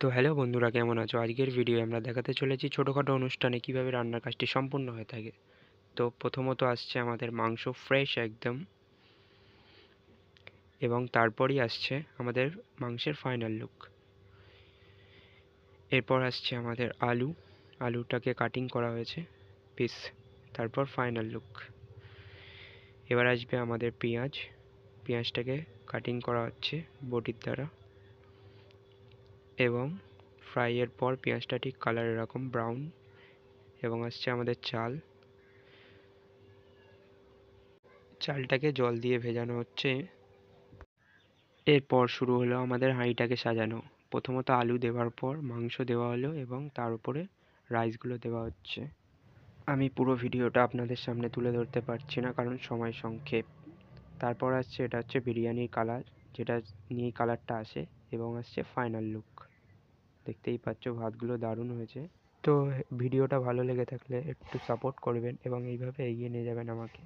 তো হ্যালো বন্ধুরা, কেমন আছো? আজকের ভিডিও আমরা দেখাতে চলেছি ছোটোখাটো অনুষ্ঠানে কীভাবে রান্নার কাজটি সম্পূর্ণ হয়ে থাকে। তো প্রথমত আসছে আমাদের মাংস ফ্রেশ একদম। এবং তারপরই আসছে আমাদের মাংসের ফাইনাল লুক এরপর আসছে আমাদের আলু। আলুটাকে কাটিং করা হয়েছে পিস তারপর ফাইনাল লুক এবার আসবে আমাদের পেঁয়াজ। পেঁয়াজটাকে কাটিং করা হচ্ছে বটির দ্বারা। এবং ফ্রাইয়ের পর পেঁয়াজটা ঠিক কালার এরকম ব্রাউন এবং আসছে আমাদের চাল। চালটাকে জল দিয়ে ভেজানো হচ্ছে। এরপর শুরু হলো আমাদের হাঁড়িটাকে সাজানো। প্রথমত আলু দেওয়ার পর মাংস দেওয়া হলো এবং তার উপরে রাইসগুলো দেওয়া হচ্ছে। আমি পুরো ভিডিওটা আপনাদের সামনে তুলে ধরতে পারছি না কারণ সময় সংক্ষেপ। তারপর আসছে, এটা হচ্ছে বিরিয়ানির কালার যেটা নিয়ে কালারটা আসে এবং আসছে ফাইনাল লুক দেখতেই পাচ্ছ ভাতগুলো দারুণ হয়েছে। তো ভিডিওটা ভালো লেগে থাকলে একটু সাপোর্ট করবেন এবং এইভাবে এগিয়ে নিয়ে যাবেন আমাকে।